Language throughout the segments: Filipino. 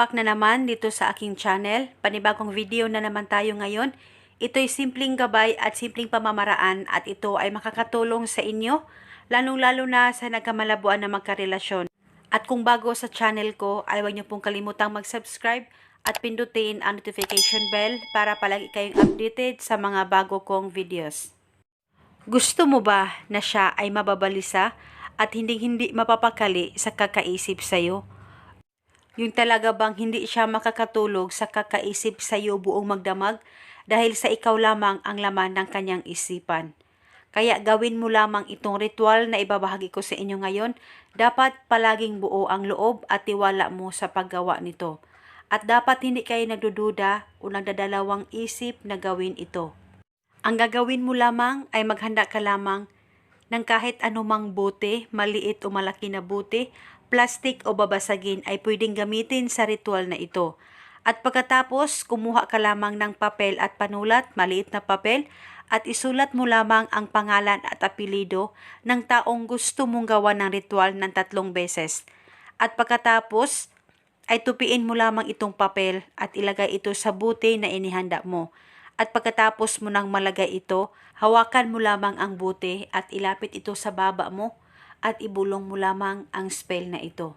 back na naman dito sa aking channel. Panibagong video na naman tayo ngayon. Ito'y simpleng gabay at simpleng pamamaraan at ito ay makakatulong sa inyo, lalong-lalo na sa nagkamalabuan na magkarelasyon. At kung bago sa channel ko, ay huwag niyo pong kalimutang mag-subscribe at pindutin ang notification bell para palagi kayong updated sa mga bago kong videos. Gusto mo ba na siya ay mababalisa at hindi-hindi mapapakali sa kakaisip sa'yo? Yung talaga bang hindi siya makakatulog sa kakaisip sa iyo buong magdamag dahil sa ikaw lamang ang laman ng kanyang isipan. Kaya gawin mo lamang itong ritual na ibabahagi ko sa inyo ngayon. Dapat palaging buo ang loob at tiwala mo sa paggawa nito. At dapat hindi kayo nagdududa o nagdadalawang isip na gawin ito. Ang gagawin mo lamang ay maghanda ka lamang ng kahit anumang bote, maliit o malaki na bote, plastic o babasagin ay pwedeng gamitin sa ritual na ito. At pagkatapos, kumuha ka lamang ng papel at panulat, maliit na papel, at isulat mo lamang ang pangalan at apelido ng taong gusto mong gawa ng ritual ng tatlong beses. At pagkatapos, ay tupiin mo lamang itong papel at ilagay ito sa buti na inihanda mo. At pagkatapos mo nang malagay ito, hawakan mo lamang ang buti at ilapit ito sa baba mo at ibulong mo lamang ang spell na ito.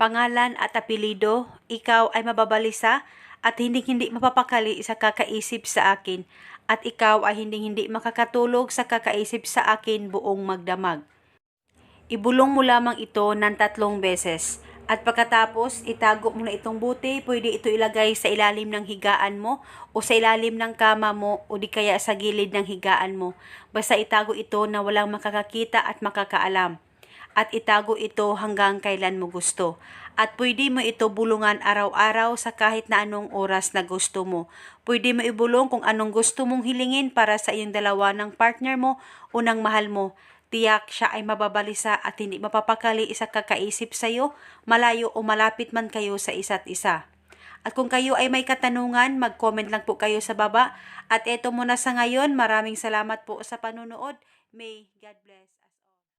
Pangalan at apelido, ikaw ay mababalisa at hindi-hindi mapapakali sa kakaisip sa akin at ikaw ay hindi-hindi makakatulog sa kakaisip sa akin buong magdamag. Ibulong mo lamang ito ng tatlong beses. At pagkatapos, itago mo na itong buti, pwede ito ilagay sa ilalim ng higaan mo o sa ilalim ng kama mo o di kaya sa gilid ng higaan mo. Basta itago ito na walang makakakita at makakaalam. At itago ito hanggang kailan mo gusto. At pwede mo ito bulungan araw-araw sa kahit na anong oras na gusto mo. Pwede mo ibulong kung anong gusto mong hilingin para sa iyong dalawa ng partner mo o ng mahal mo tiyak siya ay mababalisa at hindi mapapakali sa kakaisip sa iyo, malayo o malapit man kayo sa isa't isa. At kung kayo ay may katanungan, mag-comment lang po kayo sa baba. At eto muna sa ngayon, maraming salamat po sa panunood. May God bless.